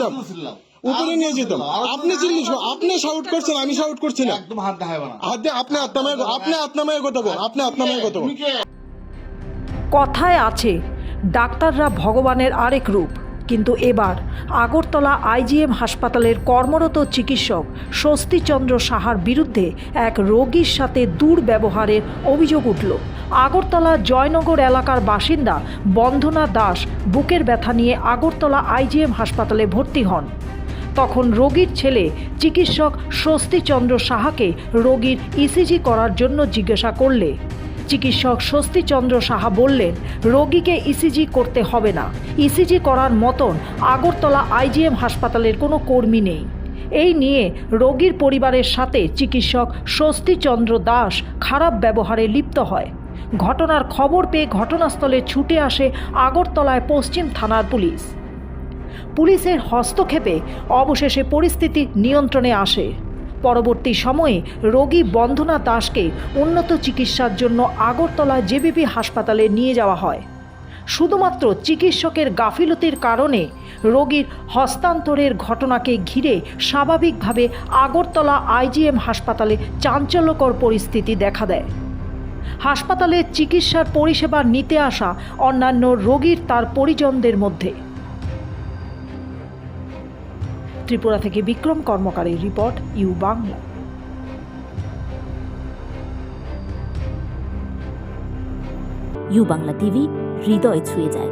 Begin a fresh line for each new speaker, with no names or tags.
যেতাম উপরে নিয়ে যেতাম। আপনি চিল্লি আপনি শাউট করছেন আমি শাউট করছি না।
একদম হাত দেখাবে না।
হাতে আপনি আত্মাময় আপনি আত্মাময় কথা বল আপনি আত্মাময় কথা বল।
কথায় আছে ডাক্তাররা ভগবানের আরেক রূপ। কিন্তু এবার আগরতলা আইজিএম হাসপাতালের কর্মরত চিকিৎসক স্বস্তিচন্দ্র সাহার বিরুদ্ধে এক রোগীর সাথে দুর্ব্যবহারের অভিযোগ উঠল। আগরতলা জয়নগর এলাকার বাসিন্দা বন্ধনা দাস বুকের ব্যথা নিয়ে আগরতলা আইজিএম হাসপাতালে ভর্তি হন। তখন রোগীর ছেলে চিকিৎসক স্বস্তিচন্দ্র সাহাকে রোগীর ইসিজি করার জন্য জিজ্ঞাসা করলে। চিকিৎসক স্বস্তিচন্দ্র সাহা বললেন, রোগীকে ইসিজি করতে হবে না। ইসিজি করার মতন আগরতলা আইজিএম হাসপাতালের কোনো কর্মী নেই। এই নিয়ে রোগীর পরিবারের সাথে চিকিৎসক স্বস্তিচন্দ্র দাস খারাপ ব্যবহারে লিপ্ত হয়। ঘটনার খবর পেয়ে ঘটনাস্থলে ছুটে আসে আগরতলায় পশ্চিম থানার পুলিশ। পুলিশের হস্তক্ষেপে অবশেষে পরিস্থিতি নিয়ন্ত্রণে আসে। পরবর্তী সময়ে রোগী বন্ধনা দাসকে উন্নত চিকিৎসার জন্য আগরতলা জেবিপি হাসপাতালে নিয়ে যাওয়া হয়। শুধুমাত্র চিকিৎসকের গাফিলতির কারণে রোগীর হস্তান্তরের ঘটনাকে ঘিরে স্বাভাবিকভাবে আগরতলা আইজিএম হাসপাতালে চাঞ্চল্যকর পরিস্থিতি দেখা দেয়। হাসপাতালে চিকিৎসার পরিষেবা নিতে আসা অন্যান্য রোগীর তার পরিজনদের মধ্যে। ত্রিপুরা থেকে Bikram কর্মকারী report, U Bangla.
U Bangla TV, হৃদয় ছুঁয়ে যায়।